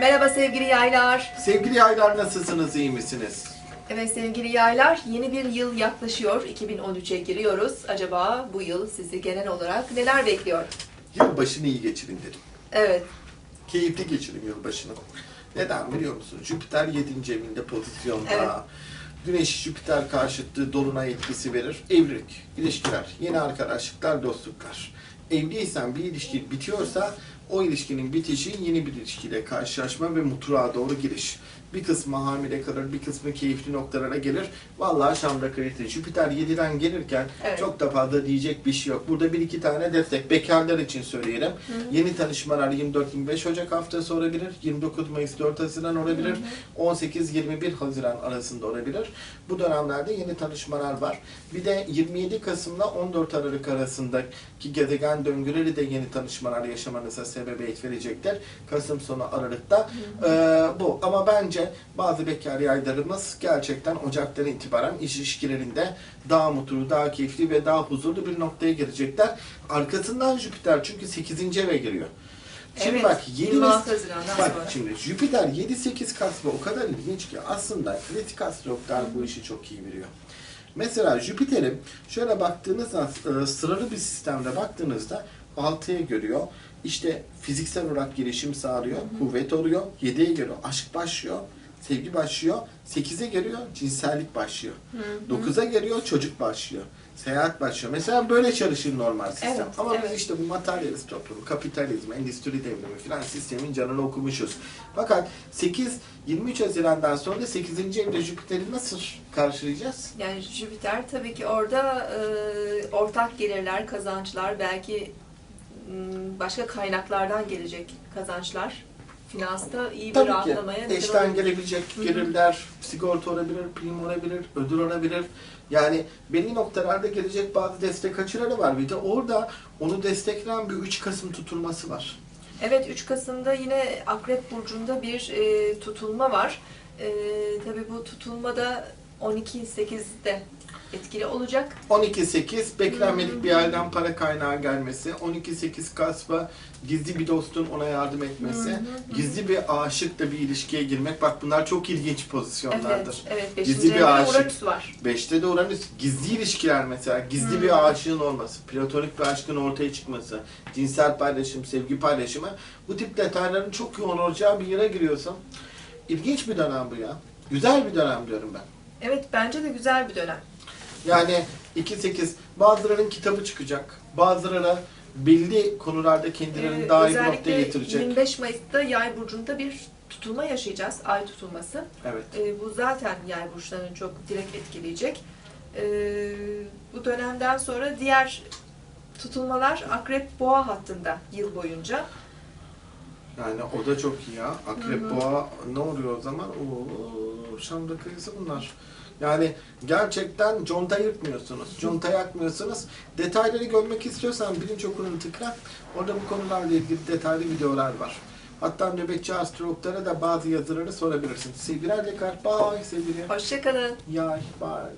Merhaba sevgili yaylar. Sevgili yaylar nasılsınız, iyi misiniz? Evet sevgili yaylar, yeni bir yıl yaklaşıyor. 2013'e giriyoruz. Acaba bu yıl sizi genel olarak neler bekliyor? Yılbaşını iyi geçirin dedim. Evet, Keyifli geçirin yılbaşını. Neden biliyor musun? Jüpiter 7. evinde pozisyonda. Evet. Güneş Jüpiter karşıtlığı dolunay etkisi verir. Evlilik, ilişkiler, yeni arkadaşlıklar, dostluklar. Evliysen bir ilişki bitiyorsa o ilişkinin bitişi yeni bir ilişkiyle karşılaşma ve mutluluğa doğru giriş. Bir kısmı hamile kalır, bir kısmı keyifli noktalara gelir. Vallahi Şam'da kritik. Jüpiter 7'den gelirken Evet. çok da fazla diyecek bir şey yok. Burada bir iki tane destek. Bekarlar için söyleyelim. Yeni tanışmalar 24-25 Ocak haftası olabilir. 29 Mayıs 4 Haziran olabilir. 18-21 Haziran arasında olabilir. Bu dönemlerde yeni tanışmalar var. Bir de 27 Kasım'la 14 Aralık arasındaki gezegen döngüleri de yeni tanışmalar yaşamanıza sebebiyet verecektir. Kasım sonu Aralık'ta. Ee, bu. Ama bence bazı bekar yaylarımız gerçekten Ocak'tan itibaren iş ilişkilerinde daha mutlu, daha keyifli ve daha huzurlu bir noktaya girecekler. Arkasından Jüpiter çünkü 8. eve giriyor. Şimdi Evet, bak 7 26 Haziran'dan Bak sonra. şimdi Jüpiter 7-8 kasma o kadar ilginç ki aslında kritik astrologlar bu işi çok iyi biliyor. Mesela Jüpiter'in şöyle baktığınızda e, sıralı bir sistemde baktığınızda 6'ya görüyor. İşte fiziksel olarak gelişim sağlıyor, kuvvet oluyor. 7'ye geliyor, aşk başlıyor, sevgi başlıyor. 8'e geliyor, cinsellik başlıyor. 9'a geliyor, çocuk başlıyor. Seyahat başlıyor. Mesela böyle çalışır normal sistem. Evet, Ama evet. biz işte bu materyalist toplumu, kapitalizm, endüstri devrimi filan sistemin canını okumuşuz. Fakat 8 23 Haziran'dan sonra da 8. evde Jüpiter'i nasıl karşılayacağız? Yani Jüpiter tabii ki orada e, ortak gelirler, kazançlar, belki m, başka kaynaklardan gelecek kazançlar. Finansta iyi bir Tabii ki rahatlamaya neden eşten gelebilecek gelirler, sigorta olabilir, prim olabilir, ödül olabilir. Yani belli noktalarda gelecek bazı destek açıları var. Bir de orada onu destekleyen bir 3 Kasım tutulması var. Evet 3 Kasım'da yine Akrep Burcu'nda bir e, tutulma var. E, tabii bu tutulmada 12-8'de etkili olacak. 12-8 beklenmedik Hı. bir yerden para kaynağı gelmesi. 12-8 kasba gizli bir dostun ona yardım etmesi. Hı hı hı. Gizli bir aşıkla bir ilişkiye girmek. Bak bunlar çok ilginç pozisyonlardır. Evet, evet 5. Gizli bir aşık. Uranüs var. Beşte de Uranüs gizli ilişkiler mesela. Gizli Hı. bir aşığın olması, platonik bir aşkın ortaya çıkması, cinsel paylaşım, sevgi paylaşımı. Bu tip detayların çok yoğun olacağı bir yere giriyorsun. İlginç bir dönem bu ya. Güzel bir dönem diyorum ben. Evet bence de güzel bir dönem. Yani 2-8 bazılarının kitabı çıkacak. Bazıları belli konularda kendilerini Ee, daha iyi bir noktaya getirecek. 25 Mayıs'ta Yay burcunda bir tutulma yaşayacağız. Ay tutulması. Evet. Ee, bu zaten Yay burçlarını çok direkt etkileyecek. Ee, bu dönemden sonra diğer tutulmalar Akrep Boğa hattında yıl boyunca. Yani o da çok iyi ya. Akrep boğa ne oluyor o zaman? Oo, Şam'da kıyısı bunlar. Yani gerçekten conta yırtmıyorsunuz. Conta yakmıyorsunuz. Detayları görmek istiyorsan bilinç okulunu tıkla. Orada bu konularla ilgili detaylı videolar var. Hatta nöbetçi astrologlara da bazı yazıları sorabilirsin. Sevgiler Dekar. Bye sevgili. Hoşçakalın. Yay. Bye.